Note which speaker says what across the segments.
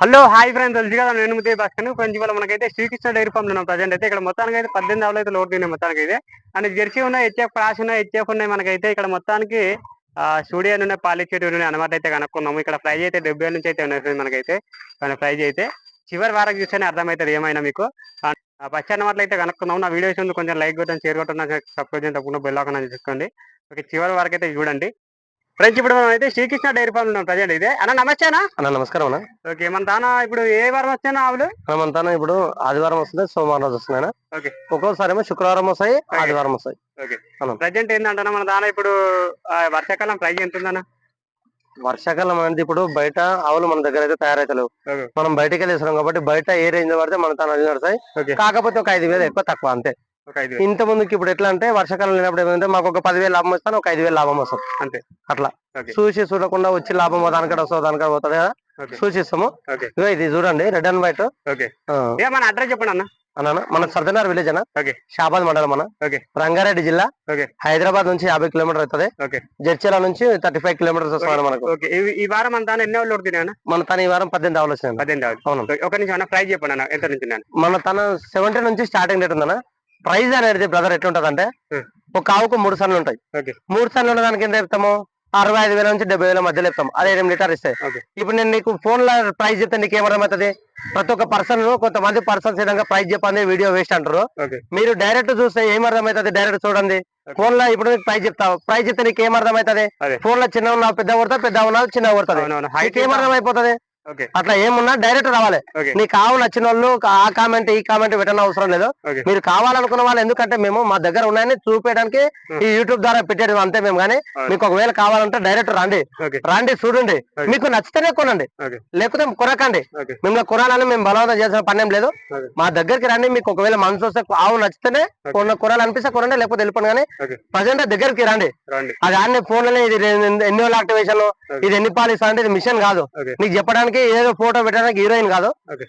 Speaker 1: Hello hi friends. తెలుసు కదా నేను ముద్దే భాస్కర్. ఫ్రెండ్స్ ఇవాళ మనకైతే శ్రీకృష్ణ డైరీ ఫామ్ ఉన్నాం ప్రజెంట్ అయితే. ఇక్కడ మొత్తానికి అయితే పద్దెనిమిది ఆవులు అయితే లోడ్ తిన్నాయి మొత్తానికి అయితే అండ్ జెర్సీ ఉన్నాయి హెచ్ఎఫ్ క్రాస్ ఉన్నాయి హెచ్ఎఫ్ ఉన్నాయి మనకైతే. ఇక్కడ మొత్తానికి స్టూడియో ఉన్నాయి పాలిచ్చేటి ఉన్నాయి అనమాట అయితే కనుక్కున్నాము. ఇక్కడ ప్రైజ్ అయితే డెబ్బై నుంచి అయితే ఉన్నాయి ఫ్రెండ్స్ మనకైతే. మన ప్రైజ్ అయితే చివరి వారకు చూస్తేనే అర్థమవుతుంది ఏమైనా మీకు. ఫస్ట్ అన్నమాట అయితే కనుక్కున్నాము. నా వీడియోస్ ఉంది కొంచెం లైక్ కొట్టండి షేర్ కొట్టండి సబ్స్క్రైబ్ చేయండి తప్పకుండా బెల్ చూసుకోండి ఓకే చివరి వరకు అయితే చూడండి. ఫ్రెండ్స్ ఇప్పుడు మనం అయితే శ్రీకృష్ణ డైరీ ఫామ్ ఉన్నాం ప్రజెంట్ అయితే అన్న నమస్తే అన్న
Speaker 2: అన్న నమస్కారం అన్న
Speaker 1: ఓకే మన తాన ఇప్పుడు ఏ వారం వచ్చానా ఆవులు
Speaker 2: మనమంతా ఇప్పుడు ఆదివారం వస్తుంది సోమవారం రోజు వస్తున్నాయి అన్న.
Speaker 1: ఓకే.
Speaker 2: ఒక్కోసారి ఏమో శుక్రవారం వస్తాయి ఆదివారం వస్తాయి
Speaker 1: ఓకే. ప్రజెంట్ ఏంటంటే మన దాన ఇప్పుడు వర్షాకాలం ప్రైజ్ ఎంత ఉందన్న
Speaker 2: వర్షాకాలం అంటే ఇప్పుడు బయట ఆవులు మన దగ్గర అయితే తయారైతలేవు. మనం బయటకి వెళ్ళి ఇస్తున్నాం కాబట్టి బయట ఏ రేంజ్ పడితే మన తన నడుస్తాయి
Speaker 1: ఓకే.
Speaker 2: కాకపోతే ఒక ఐదు వేలు ఎక్కువ తక్కువ అంతే. ఇంత ముందుకి ఇప్పుడు ఎట్లా అంటే వర్షాకాలం లేనప్పుడు ఏమంటే మాకు ఒక పదివేలు లాభం వస్తాను ఒక ఐదు వేలు లాభం వస్తుంది.
Speaker 1: అంతే.
Speaker 2: అట్లా. చూసి చూడకుండా వచ్చి లాభం దానికడ వస్తుంది దానికడ పోతుంది కదా. సూచిస్తాము ఇగో ఇది చూడండి రెడ్ అండ్ వైట్.
Speaker 1: మన అడ్రస్ చెప్పండి అన్న.
Speaker 2: అన్న మన సర్దనార్ విలేజ్ అన్న. షాబాద్ మండలం అన్న.
Speaker 1: ఓకే.
Speaker 2: రంగారెడ్డి జిల్లా.
Speaker 1: ఓకే.
Speaker 2: హైదరాబాద్ నుంచి యాభై కిలోమీటర్ అవుతుంది. జడ్చల నుంచి థర్టీ ఫైవ్ కిలోమీటర్స్ వస్తుంది మనకు.
Speaker 1: ఈ- వారం మన దాన ఎన్ని వాళ్ళు తిన్నా
Speaker 2: మన తన ఈ వారం పద్దెనిమిది ఆవులు వచ్చినాయి
Speaker 1: పద్దెనిమిది
Speaker 2: అవును.
Speaker 1: ఒక నిమిషం అన్న ప్రైజ్ చెప్పండి అన్న. ఎంత నుంచి
Speaker 2: మన తన సెవెంటీ నుంచి స్టార్టింగ్ రేట్ ఉందన్న. ప్రైస్ అనేది బ్రదర్ ఎట్లుంటది అంటే. ఒక ఆవుకు మూడు సన్లు ఉంటాయి. మూడు సన్లు ఉన్న దానికి ఎంత చెప్తాము అరవై ఐదు వేల నుంచి డెబ్బై వేల మధ్యలో చెప్తాం అదే ఎనిమిది లీటర్ ఇస్తాయి. ఇప్పుడు నేను నీకు ఫోన్లో ప్రైస్ చెప్తే నీకు ఏమర్థమవుతుంది? ప్రతి ఒక్క పర్సన్ కొంతమంది పర్సన్స్ విధంగా ప్రైస్ చెప్పండి వీడియో వేస్ట్ అంటారు. మీరు డైరెక్ట్ చూస్తే ఏం అర్థమవుతుంది డైరెక్ట్ చూడండి ఫోన్లో ఇప్పుడు నీకు ప్రైస్ చెప్తావు. ప్రైస్ చెప్తే నీకు ఏం అర్థమవుతుంది
Speaker 1: అదే.
Speaker 2: ఫోన్లో చిన్న ఉన్నా పెద్ద కొడతా పెద్ద ఉన్నా చిన్న కొడుతుంది నీకు ఏం అర్థమైపోతుంది
Speaker 1: ఓకే
Speaker 2: అట్లా ఏమున్నా డైరెక్ట్ రావాలి నీకు కావు నచ్చిన వాళ్ళు ఆ కామెంట్ ఈ కామెంట్ పెట్టడం అవసరం లేదు. మీరు కావాలనుకున్న వాళ్ళు ఎందుకంటే మేము మా దగ్గర ఉన్నాయని చూపించడానికి
Speaker 1: Hmm.
Speaker 2: ఈ యూట్యూబ్ ద్వారా పెట్టేది అంతే మేము కానీ. మీకు ఒకవేళ కావాలంటే డైరెక్ట్ రండి రండి చూడండి. మీకు నచ్చితేనే కొనండి. లేకపోతే కొనకండి మిమ్మల్ని కొనాలని మేము బలవంతం చేసిన పని ఏం లేదు. మా దగ్గరికి రండి మీకు ఒకవేళ మనసు వస్తే ఆవు నచ్చితేనే. కొన కొనాలనిపిస్తే కొనండి లేకపోతే వెళ్ళిపోండి కానీ. ప్రజెంట్ దగ్గరికి రండి అది అన్ని ఫోన్లోనే ఇది ఎన్ని- యాక్టివేషన్
Speaker 1: Okay.
Speaker 2: ఇది ఎన్ని పాలు ఇది మిషన్ కాదు నీకు చెప్పడానికి ఏదో ఫోటో పెట్టడానికి హీరోయిన్ కాదు.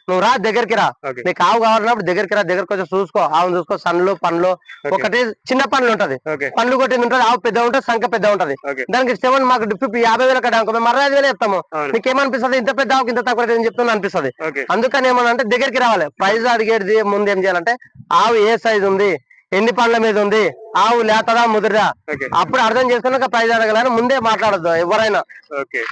Speaker 2: నువ్వు రా దగ్గరికి రా. నీకు ఆవు కావాలన్నప్పుడు దగ్గరికి రా దగ్గరికి వచ్చి చూసుకో. ఆవును చూసుకో సన్లు పండ్లు. ఒకటి చిన్న పండ్లు ఉంటది. పండ్లు కొట్టింది ఉంటది ఆవు పెద్ద ఉంటది సంఖ్య పెద్ద ఉంటది. దానికి సెవెన్ మాకు ఫిఫ్టీ యాభై వేలు కట్టాము మేము అరవై ఐదు వేలు చెప్తాము నీకేమనిపిస్తుంది? ఇంత పెద్ద ఆవుకి ఇంత తక్కువ రేటు చెప్తున్నా అనిపిస్తుంది. అందుకని ఏమన్నా అంటే దగ్గరికి రావాలి. ప్రైజ్ అడిగేది ముందు ఏం చేయాలంటే ఆవు ఏ సైజ్ ఉంది? ఎన్ని పండ్ల మీద ఉంది. ఆవు లేతదా ముదిరా
Speaker 1: ఓకే.
Speaker 2: అప్పుడు అర్థం చేసుకున్నాక ప్రైజ్ అడగాలని ముందే మాట్లాడద్దు ఎవరైనా.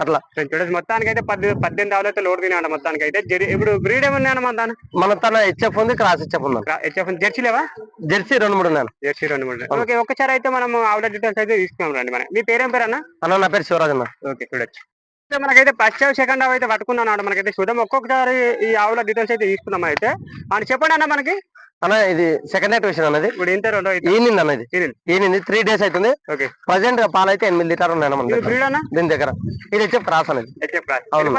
Speaker 2: అట్లా.
Speaker 1: చూడండి మొత్తానికి అయితే పద్దెనిమిది పద్దెనిమిది ఆవులు అయితే లోడ్ తినా మొత్తానికి అయితే ఇప్పుడు బ్రీడ్ ఏమన్నా మన దాని?
Speaker 2: మన తన హెచ్ఎఫ్ ఉంది క్రాస్ హెచ్ఎఫ్ ఉంది.
Speaker 1: హెచ్ఎఫ్ జెర్సీ లేవా?
Speaker 2: జెర్సీ రెండు మూడు ఉన్నాను
Speaker 1: జెర్సీ రెండు మూడు ఓకే ఒక్కసారి అయితే మనం ఆవుల డీటెయిల్స్ అయితే తీసుకున్నాం రండి మనం మీ పేరేం పేరు అన్న
Speaker 2: అన్న నా పేరు శివరాజ్ అన్న.
Speaker 1: ఓకే చూడొచ్చు. మనకైతే ఫస్ట్ సెకండ్ హావ్ అయితే పట్టుకున్నాను మనకైతే చూద్దాం. ఒక్కొక్కసారి ఈ ఆవుల డీటెయిల్స్ అయితే తీసుకున్నాం అయితే. అని చెప్పండి అన్న మనకి.
Speaker 2: అన్న ఇది సెకండ్ యాక్టివేషన్ అన్నది.
Speaker 1: ఇప్పుడు ఇంత రెండో
Speaker 2: ఈనింది అన్నది
Speaker 1: ఈనింది.
Speaker 2: త్రీ డేస్ అవుతుంది
Speaker 1: ఓకే.
Speaker 2: ప్రజెంట్ పాలు అయితే ఎనిమిది లీటర్ ఉన్నాయి అన్న దీని దగ్గర. ఇది హెచ్ఎఫ్ క్రాస్ అనేది అవును.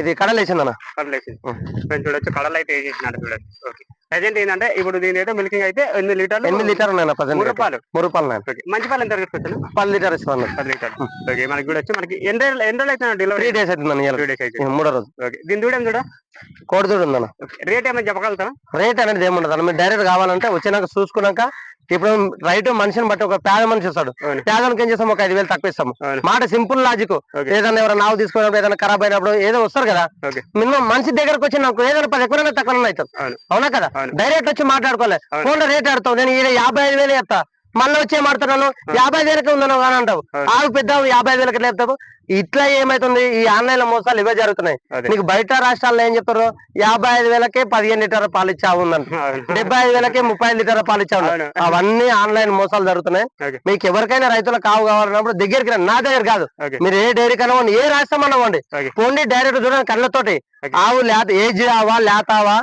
Speaker 2: ఇది కడలేసింది అన్న.
Speaker 1: కడలు వేసింది
Speaker 2: ఉం.
Speaker 1: ఫ్రెండ్స్ చూడొచ్చు. కడలు అయితే వేసేసినాడు చూడొచ్చు. ఓకే. ప్రజెంట్ ఏంటంటే ఇప్పుడు దీని అయితే మిల్కింగ్ అయితే ఎనిమిది లీటర్లు
Speaker 2: ఎనిమిది లీటర్ ఉన్నాయి ప్రజెంట్
Speaker 1: మూడు
Speaker 2: రూపాయలు.
Speaker 1: మంచి పాలు ఎంత తీసుకొచ్చాను
Speaker 2: పది లీటర్ ఇస్తాను
Speaker 1: పది లీటర్ ఓకే మనకి కూడా వచ్చి మనకి ఎన్ని రోజులు ఎన్ని రోజులు అయితే
Speaker 2: త్రీ
Speaker 1: డెలివరీ
Speaker 2: డేస్ అవుతుంది
Speaker 1: త్రీ డేస్ అయితే
Speaker 2: మూడో రోజు.
Speaker 1: ఓకే. దీని దూడం చూడ
Speaker 2: కోడిదూడు ఉందన్న.
Speaker 1: రేట్ ఏమైనా చెప్పగలుగుతారా
Speaker 2: రేట్ అనేది ఏముండదు అన్న. మీరు డైరెక్ట్ కావాలంటే వచ్చినాక చూసుకున్నాక ఇప్పుడు రైతు మనిషిని బట్టి ఒక పేద మనిషి వస్తాడు. పేదనికి ఏం చేస్తాం? ఒక ఐదు వేలు తక్కువ ఇస్తాము. మాట సింపుల్ లాజిక్. ఏదైనా ఎవరైనా నావు తీసుకున్నప్పుడు ఏదైనా ఖరాబ్ అయినప్పుడు ఏదో వస్తారు కదా. మినిమం మనిషి దగ్గరకు వచ్చి నాకు ఏదైనా పది ఎక్కువ తక్కువ అవుతుంది
Speaker 1: అవును.
Speaker 2: కదా. డైరెక్ట్ వచ్చి మాట్లాడుకోలే. Phone rate ఆడతావు. నేను ఈడ యాభై ఐదు వేలు చెప్తా. మళ్ళీ వచ్చి ఏమాడుతున్నాను యాభై ఐదు వేలకే ఉందను అని అంటావు. ఆవు పెద్ద యాభై వేలకి చెప్తావు ఇట్లా ఏమైతుంది? ఈ ఆన్లైన్ మోసాలు ఇవే జరుగుతున్నాయి. నీకు బయట రాష్ట్రాల్లో ఏం చెప్తారు? యాభై ఐదు వేలకే పదిహేను లీటర్ పాలు ఇచ్చే
Speaker 1: అవును.
Speaker 2: డెబ్బై ఐదు వేలకే ముప్పై ఐదు లీటర్ పాలు ఇచ్చా
Speaker 1: అవును.
Speaker 2: అవన్నీ ఆన్లైన్ మోసాలు జరుగుతున్నాయి. మీకు ఎవరికైనా రైతులకు కావు కావాలన్నప్పుడు దగ్గరికి నా దగ్గర కాదు. మీరు ఏ డైరీ కన్నా పోండి, ఏ రాష్ట్రం అన్నా పోండి. డైరెక్ట్ చూడండి కళ్ళతోటి. ఆవు లేత ఏజ్ ఆవా లేతావా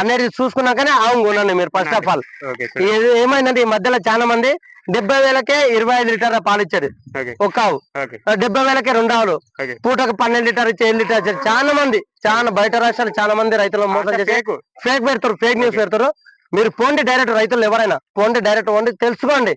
Speaker 2: అనేది చూసుకున్నాకనే ఆవు కొనండి మీరు ఫస్ట్ ఆఫ్ ఆల్ ఏమైందంటే ఈ మధ్యలో చాలా మంది డెబ్బై వేలకే ఇరవై ఐదు లీటర్ల పాలు ఇచ్చారు.
Speaker 1: ఓకే.
Speaker 2: ఒక ఆవు డెబ్బై వేలకే రెండు ఆవులు. పూటకు పన్నెండు లీటర్ ఇచ్చి ఏడు లీటర్ ఇచ్చారు. చాలా మంది చాలా బయట రాష్ట్రాలు చాలా మంది రైతులు మోసం చేసి
Speaker 1: ఫేక్
Speaker 2: పెడతారు ఫేక్ న్యూస్. పెడతారు. మీరు పోండి డైరెక్ట్ రైతులు ఎవరైనా పోండి డైరెక్ట్ పోండి తెలుసుకోండి.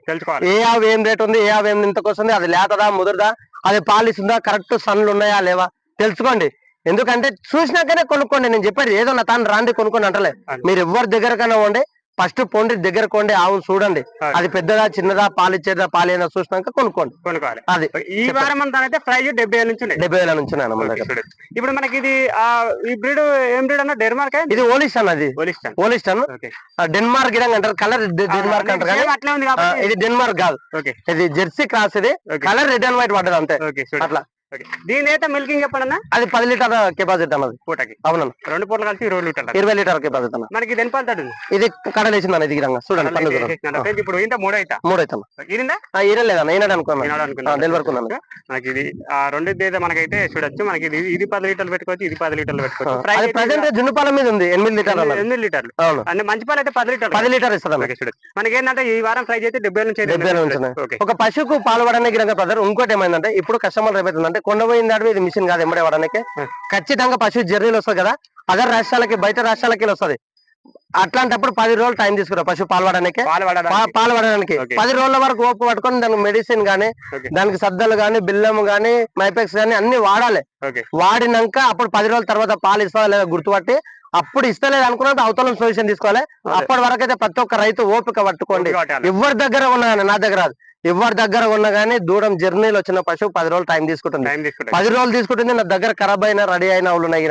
Speaker 2: ఏ ఆవు ఏం రేట్ ఉంది ఏ ఆవు ఏం ఇంతకు వస్తుంది అది లేతదా ముదురుదా అది పాలిస్తుందా కరెక్ట్ సన్లు ఉన్నాయా లేవా తెలుసుకోండి. ఎందుకంటే చూసినాకనే కొనుక్కోండి నేను చెప్పేది ఏదో నా తాను రాండి కొనుక్కోండి అంటలే. మీరు ఎవరి దగ్గర కన్నా పోండి ఫస్ట్ పొండి దగ్గర కొండి ఆవును చూడండి. అది. పెద్దదా చిన్నదా పాలిచ్చేదా పాలేదా చూసినాక కొనుక్కోండి.
Speaker 1: కొనుక్కోవాలి.
Speaker 2: అది.
Speaker 1: ఈ వారం అంతా అయితే ప్రైజ్ డెబ్బై వేల నుంచి
Speaker 2: డెబ్బై వేల నుంచి.
Speaker 1: ఇప్పుడు మనకి ఇది ఆ ఈ బ్రీడ్ ఏం బ్రీడ్ అన్న? డెన్మార్క్
Speaker 2: ఇది ఓలిస్టన్ అది. ఓలిస్టన్. డెన్మార్క్ గిడంగా అంటారు. కలర్ డెన్మార్క్ అంటారు ఇది డెన్మార్క్ కాదు. ఇది జెర్సీ క్రాస్ ఇది. కలర్ రెడ్ అండ్ వైట్ పడ్డది అంతే. అట్లా.
Speaker 1: దీని అయితే మిల్కింగ్ చెప్పండి అన్న?
Speaker 2: అది పది లీటర్ కెపాసిటీ అన్నది
Speaker 1: పూటకి.
Speaker 2: అవునన్న.
Speaker 1: రెండు పూటలు కలిసి ఇరవై లీటర్లు.
Speaker 2: ఇరవై లీటర్ కెపాసిటీ అన్న.
Speaker 1: మనకి ఇది పాలు
Speaker 2: ఇది కడలేసింది ఇది గిడంగా చూడండి పన్ను
Speaker 1: ఇప్పుడు ఇంత మూడు అవుతా
Speaker 2: మూడు అవుతాను
Speaker 1: ఇరిందా
Speaker 2: ఈయన లేదన్న ఈనాడు అనుకున్నాను. డెలివరీ కున్నాను
Speaker 1: మనకి ఇది ఆ రెండింటి అయితే మనకైతే చూడొచ్చు. మనకి ఇది ఇది పది లీటర్లు పెట్టుకోవచ్చు ఇది పది లీటర్లు పెట్టుకోవచ్చు.
Speaker 2: ప్రజెంట్ జున్నుపాల మీద ఉంది ఎనిమిది లీటర్
Speaker 1: ఎనిమిది లీటర్లు.
Speaker 2: అవును.
Speaker 1: అన్ని మంచి పాలు అయితే పది లీటర్లు.
Speaker 2: పది లీటర్ ఇస్తుంది
Speaker 1: చూడొచ్చు మనకి ఏంటంటే ఈ వారం ప్రైస్ అయితే డెబ్బై నుంచి అయితే
Speaker 2: డెబ్బై. నుంచి ఒక పశువుకు పాలు పడడానికి గిరంగా బ్రదర్ ఇంకోటి ఏమైందంటే ఇప్పుడు కస్టమర్ ఏమైతుందంటే కొండపోయిన దాడి ఇది మిషన్ కాదు ఎంబడే పడడానికి ఖచ్చితంగా పశువు జర్నీలు వస్తుంది కదా. అదర్ రాష్ట్రాలకి బయట రాష్ట్రాలకి వస్తుంది. అట్లాంటప్పుడు పది రోజులు టైం తీసుకురా పశువు పాలు పడడానికి
Speaker 1: పాలు పడడానికి
Speaker 2: పా- పాలు పడడానికి
Speaker 1: Okay.
Speaker 2: పది రోజుల వరకు ఓపు పట్టుకొని దానికి మెడిసిన్ గానీ. దానికి సద్దలు గానీ బిల్లము గానీ మైపెక్స్ గానీ అన్ని వాడాలి. వాడినాక అప్పుడు పది రోజుల తర్వాత పాలు ఇస్తుందా లేదా గుర్తుపట్టి అప్పుడు ఇస్తలేదు అనుకున్నప్పుడు అవతల సొల్యూషన్ తీసుకోవాలి. అప్పటి వరకు అయితే ప్రతి ఒక్క రైతు ఓపిక పట్టుకోండి. ఎవరి దగ్గర ఉన్నా నా దగ్గర. ఎవరి దగ్గర ఉన్నా కానీ దూరం జర్నీలో వచ్చిన పశువు పది రోజులు టైం తీసుకుంటుంది. పది రోజులు తీసుకుంటుంది నా దగ్గర ఖరాబ్ అయినా రెడీ అయిన వాళ్ళు ఉన్నాయి.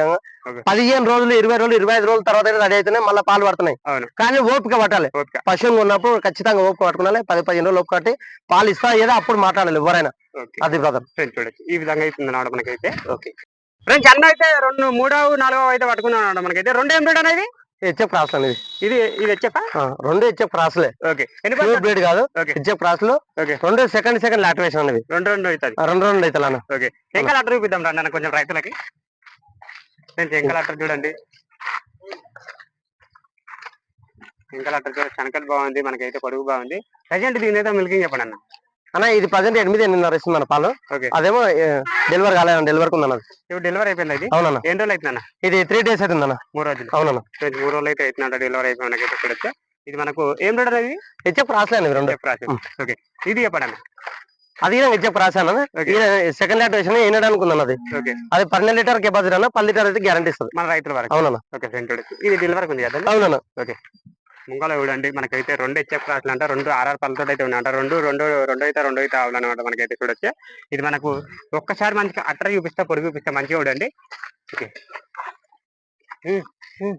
Speaker 2: పదిహేను రోజులు ఇరవై రోజులు ఇరవై ఐదు రోజుల తర్వాత రెడీ అవుతున్నాయి మళ్ళీ పాలు పడుతున్నాయి. కానీ ఓపిక పట్టాలి. పశువులు ఉన్నప్పుడు ఖచ్చితంగా ఓపిక పట్టుకోవాలి పది పదిహేను రోజులు ఓపిక పట్టి పాలు ఇస్తా ఏదో అప్పుడు మాట్లాడాలి ఎవరైనా. అది బ్రదర్.
Speaker 1: చూడొచ్చు. ఈ విధంగా అవుతుంది అన్నమాట మనకైతే. ఓకే. ఫ్రెండ్స్ అన్న అయితే రెండు మూడవ నాలుగవ అయితే పట్టుకున్నాను అన్నమాట మనకైతే. రెండు ఏం అనేది
Speaker 2: హెచ్ఎఫ్ క్రాస్ అనేది.
Speaker 1: ఇది ఇది
Speaker 2: ఆ, రెండు హెచ్ఎఫ్ క్రాస్లే
Speaker 1: ఓకే. ఎన్ని
Speaker 2: బ్రీడ్ కాదు. హెచ్ఎఫ్ క్రాస్లు
Speaker 1: ఓకే.
Speaker 2: రెండు సెకండ్ సెకండ్ లాక్టివేషన్ అనేది.
Speaker 1: రెండు రెండు అవుతుంది.
Speaker 2: రెండు రెండు అవుతుంది అన్న
Speaker 1: ఓకే. ఎంకల్ అట్టర్ చూపిద్దాం రండి అన్న కొంచెం రైతులకి. ఫ్రెండ్స్ ఎంకల్ అట్టర్ చూడండి. ఎంకల్ అట్టర్ చూడండి. శనకల్ బాగుంది మనకైతే పొడుగు బాగుంది. ప్రజెంట్ దీని అయితే మిల్కింగ్ చెప్పండి అన్న.
Speaker 2: అన్న ఇది ప్రజెంట్ ఎనిమిది ఎనిమిదిన్నర ఇస్తుంది అన్న పాలు.
Speaker 1: ఓకే.
Speaker 2: అదేమో డెలివరీ కాలేదు డెలివరీ ఉందన్న
Speaker 1: ఇప్పుడు డెలివరీ అయిపోయింది ఇది?
Speaker 2: అవునన్న.
Speaker 1: ఎన్ని రోజులు అవుతుందన్న
Speaker 2: ఇది త్రీ డేస్ అవుతుందన్న
Speaker 1: మూడు రోజులు.
Speaker 2: అవునన్న.
Speaker 1: మూడు రోజులు అయితే అవుతుందంట డెలివరీ అయిపోయి మనకైతే చూడొచ్చు ఇది మనకు ఏం రేట్ అనేది
Speaker 2: హెచ్ఎఫ్ రాసలే అండి రెండు.
Speaker 1: ఓకే. ఇది చెప్పండి
Speaker 2: అది హెచ్ఎఫ్
Speaker 1: Okay.
Speaker 2: సెకండ్ లాక్టివేషన్ ఈనడానికి ఉందన్న అది.
Speaker 1: ఓకే.
Speaker 2: అది పన్నెండు లీటర్ కెపాసిటీ అన్న పది లీటర్ అయితే గ్యారంటీ ఇస్తుంది.
Speaker 1: మన రైతుల వరకు.
Speaker 2: అవునన్న.
Speaker 1: ఓకే ఫ్రెండ్ ఇది డెలివరీ ఉంది కదా
Speaker 2: అవునన్న.
Speaker 1: ముంగల చూడండి మనకైతే రెండు హెచ్ఎఫ్ క్లాసులు అంట రెండు ఆర్ఆర్ పళ్ళతో అయితే ఉన్నాయంట రెండు రెండు రెండు అయితే రెండు అయితే ఆవులు అనమాట మనకైతే చూడొచ్చు. ఇది మనకు ఒక్కసారి మంచిగా అట్ర చూపిస్తా పొరుగు చూపిస్తా మంచిగా చూడండి. ఓకే. ఉమ్,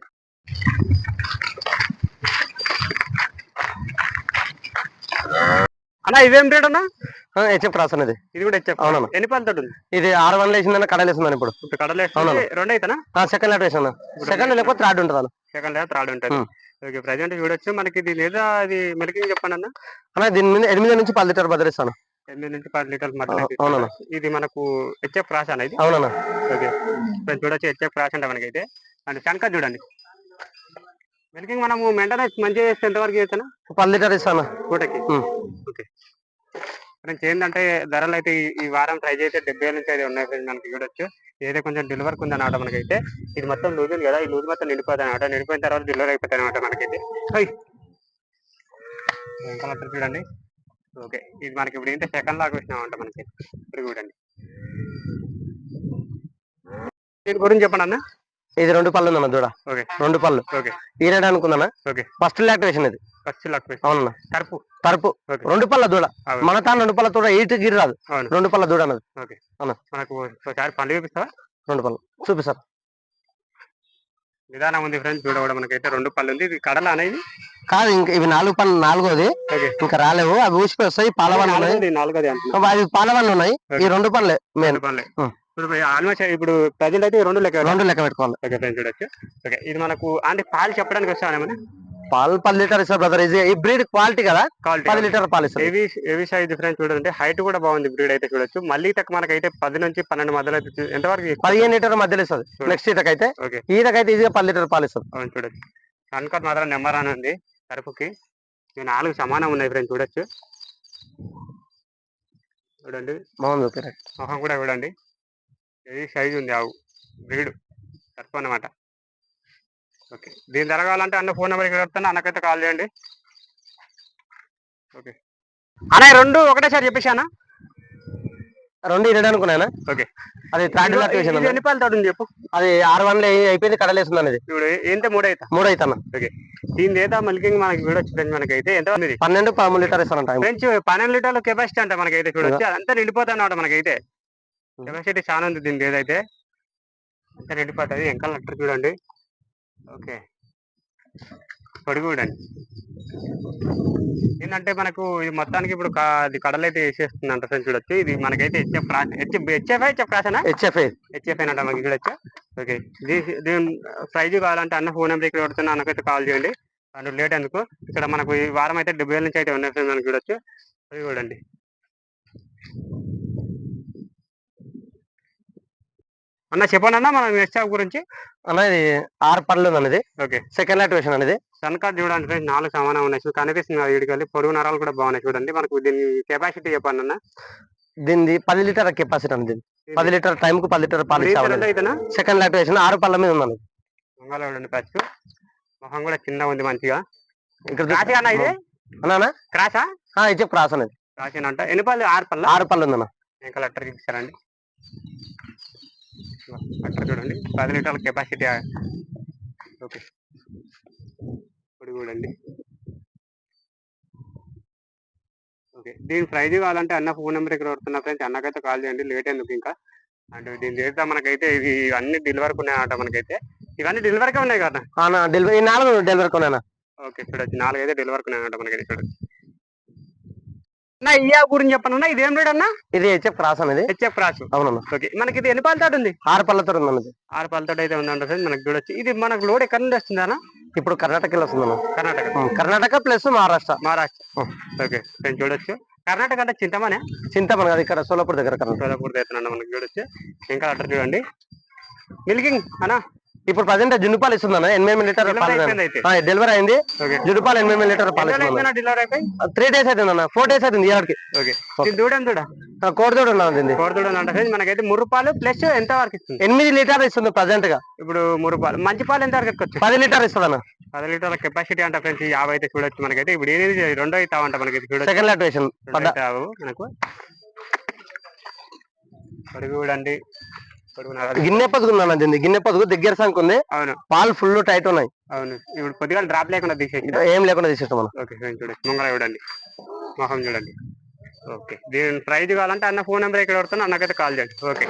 Speaker 1: అన్న ఇదేం రేట్ అన్న?
Speaker 2: హెచ్ఎఫ్ రాస్ అనేది
Speaker 1: ఇది కూడా హెచ్ఎఫ్.
Speaker 2: అవునన్న.
Speaker 1: ఎన్ని పళ్ళతో ఉంది
Speaker 2: ఇది ఆరు వన్ వేసిందన్న కడలేసిందని ఇప్పుడు.
Speaker 1: ఇప్పుడు కడలేసి
Speaker 2: అవునన్న.
Speaker 1: రెండు అయితేనా?
Speaker 2: సెకండ్ లాక్టివేషన్ సెకండ్ లేకపోతే థర్డ్ ఉంటుంది
Speaker 1: సెకండ్ లేదా థర్డ్ ఉంటుంది. ఓకే ప్రజెంట్ చూడొచ్చు. మనకి ఇది లేదా ఇది మెలికింగ్ చెప్పండి అన్న?
Speaker 2: అన్న దీని మీద ఎనిమిది నుంచి పది లీటర్ బదిలిస్తాను
Speaker 1: ఎనిమిది నుంచి పది లీటర్ల
Speaker 2: అవునన్న.
Speaker 1: ఇది మనకు హెచ్ఎఫ్ రాస్ అనేది
Speaker 2: అవునన్న.
Speaker 1: ఓకే. చూడొచ్చు. హెచ్ఎఫ్ రాస్ అంటే మనకైతే? అండ్ శంకర్ చూడండి. మిల్కింగ్ మనము మెయింటెనెన్స్ మంచిగా చేస్తే ఎంతవరకు చేస్తాను
Speaker 2: పది లీటర్ ఇస్తాను.
Speaker 1: పూటకి. ఓకే. ఫ్రెండ్స్ ఏంటంటే ధరలు అయితే ఈ- వారం ప్రైస్ అయితే డెబ్బై వేల నుంచి అయితే ఉన్నాయి ఫ్రెండ్స్ మనకి చూడొచ్చు. ఏదో కొంచెం డెలివరీ ఉందన్నమాట మనకైతే. ఇది మొత్తం లూజ్ ఉంది కదా ఈ లూజ్ మొత్తం నిండిపోతుంది అనమాట నిండిపోయిన తర్వాత డెలివరీ అయిపోతాయి అనమాట మనకైతే. ఇంకా చూడండి. ఓకే. ఇది మనకి ఇప్పుడు ఏంటంటే సెకండ్ లాగా వచ్చినామంట మనకి. ఇప్పుడు చూడండి. దీని గురించి చెప్పండి అన్న.
Speaker 2: ఇది రెండు పళ్ళు ఉందన్న దూడ రెండు పళ్ళు. ఈనాడు అనుకుందన్న? ఫస్ట్ లాక్టివేషన్ ఇది. అవునన్న.
Speaker 1: తరపు.
Speaker 2: తరపు. రెండు పళ్ళ దూడ. మన తాను రెండు పళ్ళ దూడ ఈటు గిరి రాదు. రెండు పళ్ళ దూడ అన్నది.
Speaker 1: మనకు పళ్ళు చూపిస్తావా?
Speaker 2: రెండు పళ్ళు. చూపిస్తారు
Speaker 1: విధానం ఉంది ఫ్రెండ్స్ చూడవడం మనకైతే రెండు పళ్ళు ఉంది. ఇది కడల అనేది
Speaker 2: కాదు ఇంకా ఇవి నాలుగు పళ్ళు నాలుగోది. ఇంకా రాలేవు. అవి ఊసిపోయి వస్తాయి. పాలవన్లు ఉన్నాయి
Speaker 1: నాలుగోది
Speaker 2: అవి పాలవన్లు ఉన్నాయి ఈ రెండు పళ్ళే మెయిన్
Speaker 1: పళ్ళే. ఇప్పుడు ఆల్మోస్ట్ ఇప్పుడు ప్రజెంట్ అయితే రెండు లెక్క
Speaker 2: రెండు లెక్క పెట్టుకోవాలి.
Speaker 1: ఓకే ఫ్రెండ్స్ చూడొచ్చు. ఓకే ఇది మనకు అంటే పాలు చెప్పడానికి వస్తామని
Speaker 2: పాలు పది లీటర్ ఇస్తారు బ్రదర్ ఇది ఈ బ్రీడ్ క్వాలిటీ కదా? పది లీటర్ పాలు ఇస్తారు.
Speaker 1: ఏవి ఏవి సైజ్ డిఫరెన్స్ చూడండి. హైట్ కూడా బాగుంది బ్రీడ్ అయితే చూడొచ్చు. మళ్ళీ తక్కువ మనకైతే పది నుంచి పన్నెండు మధ్యలో అయితే ఎంతవరకు?
Speaker 2: పదిహేను లీటర్ మధ్యలో ఇస్తుంది. నెక్స్ట్ ఈతకైతే.
Speaker 1: ఓకే.
Speaker 2: ఈతకైతే ఈజీగా పది లీటర్ పాలు ఇస్తుంది.
Speaker 1: అవును చూడొచ్చు. కన్కట్ మాత్రం నెంబర్ అని ఉంది కరుపుకి నాలుగు సమానం ఉన్నాయి ఫ్రెండ్స్ చూడొచ్చు. చూడండి.
Speaker 2: బాగుంది.
Speaker 1: మొహం కూడా చూడండి. ఇది సైజ్ ఉంది? ఆవు బ్రీడ్ తక్కువ అన్నమాట. ఓకే. దీని ధర కావాలంటే అన్న ఫోన్ నెంబర్ ఇక్కడ చెప్తాను అన్నకైతే కాల్ చేయండి. ఓకే. అన్న ఈ రెండు ఒకటేసారి చెప్పేసి అన్న.
Speaker 2: రెండు ఇరవై అనుకున్నాను?
Speaker 1: ఓకే.
Speaker 2: అది థర్డ్
Speaker 1: ఎన్ని పాలు తోడు చెప్పు?
Speaker 2: అది ఆరు వందలు అయిపోయింది కడలేస్తుంది అనేది
Speaker 1: ఇప్పుడు ఏంత మూడు అవుతా
Speaker 2: మూడు అవుతాను
Speaker 1: ఓకే. దీని ఏదో మిల్కింగ్ మనకి చూడొచ్చు ఫ్రెండ్స్ మనకైతే. ఎంత?
Speaker 2: పన్నెండు పదమూడు లీటర్ ఇస్తానంట.
Speaker 1: ఫ్రెండ్స్ పన్నెండు లీటర్ల కెపాసిటీ అంట మనకైతే. చూడొచ్చు అదంతా నిండిపోతా అన్నమాట మనకైతే. కెపాసిటీ చాలా ఉంది దీనికి ఏదైతే అంతా నిండిపోతుంది వెంకల్ లెటర్ చూడండి. ఓకే. పొడుగు చూడండి. ఏంటంటే మనకు ఇది మొత్తానికి ఇప్పుడు అది కడలైతే వేసేస్తుంది అంట చూడొచ్చు. ఇది మనకైతే HF cross HF HF HF క్రాసేనా
Speaker 2: హెచ్ఎఫ్ఏ
Speaker 1: హెచ్ఎఫ్ అంట మనకి చూడొచ్చు. ఓకే. దీని ప్రైజ్ కావాలంటే అన్న ఫోన్ నెంబర్ ఇక్కడ కొడుతున్నా అన్నకైతే కాల్ చేయండి. అండ్ లేట్ ఎందుకు? ఇక్కడ మనకు ఈ వారం అయితే డెబ్బై నుంచి అయితే ఉన్నాయి మనకి చూడొచ్చు. అది చూడండి. అన్న చెప్పండి అన్న మన హెచ్ఎఫ్ గురించి.
Speaker 2: అన్న ఇది ఆరు ఉంది అనేది
Speaker 1: ఓకే.
Speaker 2: సెకండ్ లాక్టివేషన్ అనేది
Speaker 1: సన్ కార్డ్ చూడండి ఫ్రెండ్స్ నాలుగు సమానం ఉన్నాయి. కనిపిస్తుంది వీడికి వెళ్ళి పొడుగు నరాలు కూడా బాగున్నాయి చూడండి. మనకు దీని కెపాసిటీ చెప్పండి అన్న.
Speaker 2: దీనిది పది లీటర్ కెపాసిటీ అనేది పది లీటర్ టైం కు పది లీటర్ పాలు సెకండ్ లాక్టివేషన్ ఆరు పళ్ళ మీద ఉంది
Speaker 1: మంగళ చూడండి పచ్చు మొహం కూడా చిన్నగా ఉంది మంచిగా.
Speaker 2: ఇక్కడ
Speaker 1: క్రాసే అన్న ఇది? క్రాసా
Speaker 2: హెచ్ఎఫ్ క్రాస్ అనేది
Speaker 1: రాసేనంట ఎన్ని పళ్ళు? ఆరు పళ్ళ?
Speaker 2: ఆరు పళ్ళు ఉందన్న.
Speaker 1: ఇంకా లెటర్ చూపిస్తారండి లెటర్ చూడండి. పది లీటర్ల కెపాసిటీ ఓకే. ఇప్పుడు చూడండి. ఓకే. దీని ప్రైజ్ కావాలంటే అన్న ఫోన్ నెంబర్ ఇక్కడ వస్తున్నా ఫ్రెండ్స్. అన్నకైతే కాల్ చేయండి. లేట్ ఎందుకు ఇంకా? అంటే దీని చేస్తే మనకైతే ఇవి అన్ని డెలివరీకి ఉన్నాయన్నమాట మనకైతే. ఇవన్నీ డెలివరీకే ఉన్నాయి కదా
Speaker 2: డెలివరీ నాలుగు డెలివరీ కొన్నాను
Speaker 1: ఓకే. చూడొచ్చు. నాలుగు అయితే డెలివరీకి ఉన్నాయన్నమాట మనకైతే. చూడొచ్చు. అన్న ఇయా గురించి చెప్పనన్నా ఇది ఏం రేట్ అన్న?
Speaker 2: ఇది హెచ్ఎఫ్ క్రాస్ అనేది
Speaker 1: హెచ్ఎఫ్ క్రాస్.
Speaker 2: అవునన్న.
Speaker 1: ఓకే మనకి ఇది ఎన్ని పాలతాడు ఉంది?
Speaker 2: ఆరు పళ్ళతో ఉందన్నది
Speaker 1: ఆరు పాలతాడు అయితే ఉందంట ఫ్రెండ్ మనకి చూడొచ్చు. ఇది మనకు లోడ్ ఎక్కడ నుండి వస్తుందా
Speaker 2: ఇప్పుడు కర్ణాటకలో వస్తుందన్న.
Speaker 1: Karnataka.
Speaker 2: Karnataka plus Maharashtra.
Speaker 1: Maharashtra. Okay friend చూడొచ్చు. కర్ణాటక అంటే చింతమనే?
Speaker 2: చింతమణి అది ఇక్కడ సోలాపూర్ దగ్గర
Speaker 1: సోలాపూర్ అవుతున్నాడు మనకి చూడొచ్చు. ఇంకా అట్లా చూడండి. మిల్కింగ్ అన్నా?
Speaker 2: ఇప్పుడు ప్రజెంట్ జున్నుపాలు ఇస్తుందన్న ఎనిమిది లీటర్
Speaker 1: డెలివరీ అయితే.
Speaker 2: పాలు అయింది.
Speaker 1: ఓకే.
Speaker 2: జున్నుపాలు ఎనిమిది లీటర్ పాలు త్రీ డేస్ అవుతుంది అన్న ఫోర్ డేస్ అవుతుంది ఇయర్కి
Speaker 1: దూడం దూడ? అంటే మనకైతే మూడు రూపాయలు ప్లస్ ఎంత వరకు ఇస్తుంది?
Speaker 2: ఎనిమిది లీటర్ ఇస్తుంది ప్రజెంట్గా.
Speaker 1: ఇప్పుడు మూడు రూపాయలు మంచి పాలు ఎంత వరకు ఎక్కొచ్చు
Speaker 2: పది లీటర్ ఇస్తుంది అన్న.
Speaker 1: పది లీటర్ల కెపాసిటీ అంట ఫ్రెండ్స్ యాభై అయితే చూడొచ్చు మనకైతే. ఇప్పుడు ఏది రెండో అవుతావంట మనకి చూడొచ్చు.
Speaker 2: సెకండ్
Speaker 1: అవుతావు మనకు. చూడండి.
Speaker 2: గిన్నె ఉందన్న దీన్ని. గిన్నె పొదుగు దగ్గర సంఖ్య ఉంది.
Speaker 1: అవును.
Speaker 2: పాలు ఫుల్ టైట్ ఉన్నాయి.
Speaker 1: అవును. ఇప్పుడు కొద్దిగా డ్రాప్ లేకుండా తీసేసి
Speaker 2: ఏం లేకుండా తీసేస్తాం మనం.
Speaker 1: ఓకే ఫ్రెండ్ చూడండి ముంగళ చూడండి. మొహం చూడండి. ఓకే. దీని ప్రైజ్ కావాలంటే అన్న ఫోన్ నెంబర్ ఇక్కడ కొడుతున్నా అన్నకైతే కాల్ చేయండి. ఓకే.